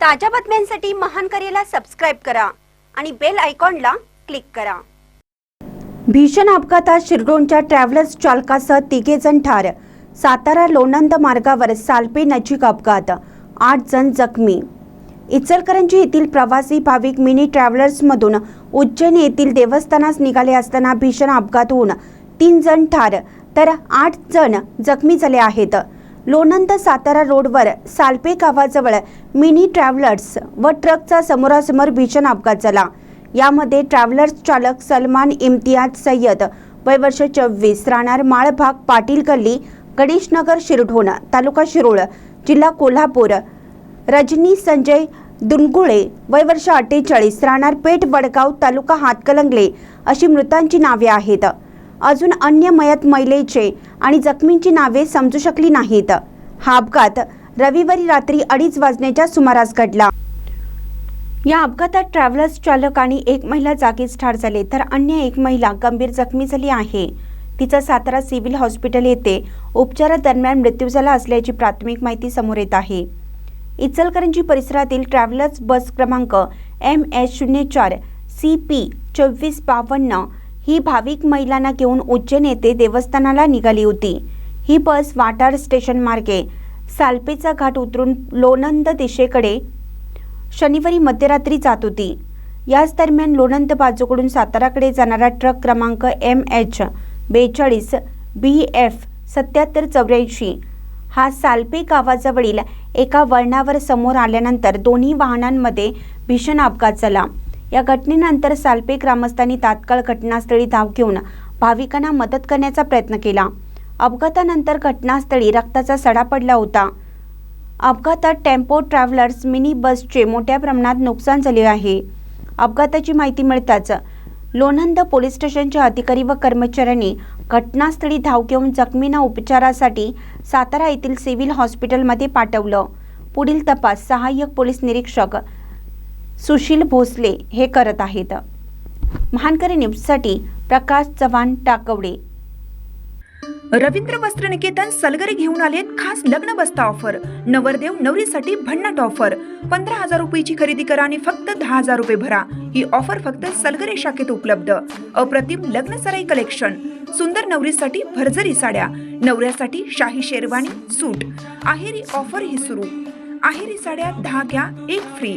ताज्या बातम्यांसाठी महान करेला सबस्क्राईब करा आणि बेल आयकॉनला क्लिक करा. भीषण अपघातात शिरडोनच्या ट्रॅव्हलर्स चालकासह तिघे जण ठार. सातारा लोणंद मार्गावर सालपे नजीक अपघात. आठ जण जखमी. इचलकरंजी येथील प्रवासी भाविक मिनी ट्रॅव्हलर्समधून उज्जैन येथील देवस्थानास निघाले असताना भीषण अपघात होऊन तीन जण ठार. तर आठ जण जखमी झाले आहेत. लोणंद सातारा रोडवर सालपे गावाजवळ मिनी ट्रॅव्हलर्स व ट्रकचा समोरासमोर भीषण अपघात झाला. यामध्ये ट्रॅव्हलर्स चालक सलमान इम्तियाज सय्यद वय वर्ष चोवीस राहणार माळभाग पाटील गल्ली गणेशनगर शिरढोण तालुका शिरोळ जिल्हा कोल्हापूर रजनी संजय दुनगुळे वय वर्ष अठ्ठेचाळीस राहणार पेठ वडगाव तालुका हातकलंगले अशी मृतांची नावे आहेत. अजून अन्य मयत महिलेचे आणि जखमींची नावे समजू शकली नाहीत. हा अपघात रविवारी रात्री अडीच वाजण्याच्या सुमारास घडला. या अपघातात ट्रॅव्हलर्स चालक आणि एक महिला जागीच ठार झाले तर अन्य एक महिला गंभीर जखमी झाली आहे. तिचा सातारा सिव्हिल हॉस्पिटल येथे उपचारादरम्यान मृत्यू झाला असल्याची प्राथमिक माहिती समोर येत आहे. इचलकरंजी परिसरातील ट्रॅव्हलर्स बस क्रमांक एम एच शून्य चार सी पी चोवीस बावन्न ही भाविक महिलांना घेऊन उज्जैन येथे देवस्थानाला निघाली होती. ही बस वाटार स्टेशन मार्गे सालपेचा घाट उतरून लोणंद दिशेकडे शनिवारी मध्यरात्री जात होती. याच दरम्यान लोणंद बाजूकडून साताराकडे जाणारा ट्रक क्रमांक एम एच बेचाळीस बी एफ सत्याहत्तर चौऱ्याऐंशी हा सालपे गावाजवळील एका वळणावर समोर आल्यानंतर दोन्ही वाहनांमध्ये भीषण अपघात झाला. या घटनेनंतर सालपे ग्रामस्थांनी तात्काळ घटनास्थळी धाव घेऊन भाविकांना मदत करण्याचा प्रयत्न केला. अपघातानंतर घटनास्थळी रक्ताचा सडा पडला होता. अपघातात टेम्पो ट्रॅव्हलर्स मिनी बसचे मोठ्या प्रमाणात नुकसान झाले आहे. अपघाताची माहिती मिळताच लोणंद पोलीस स्टेशनच्या अधिकारी व कर्मचाऱ्यांनी घटनास्थळी धाव घेऊन जखमींना उपचारासाठी सातारा येथील सिव्हिल हॉस्पिटलमध्ये पाठवलं. पुढील तपास सहाय्यक पोलीस निरीक्षक सुशील भोसले हे करत आहेत. महानकरी न्यूजसाठी प्रकाश चव्हाण टाकवडे. रवींद्र वस्त्र निकेतन सलगरे घेऊन आलेत खास लग्न बस्ता ऑफर. नवरदेव नवरीसाठी भन्नाट ऑफर. पंधरा हजार रुपयाची खरेदी करा आणि फक्त दहा हजार रुपये भरा. ही ऑफर फक्त सलगरे शाखेत उपलब्ध. अप्रतिम लग्न सराई कलेक्शन. सुंदर नवरीसाठी भरजरी साड्या. नवऱ्यासाठी शाही शेरवानी सूट. आहेरी ऑफर ही सुरू. आहेरी साड्या दहा घ्या एक फ्री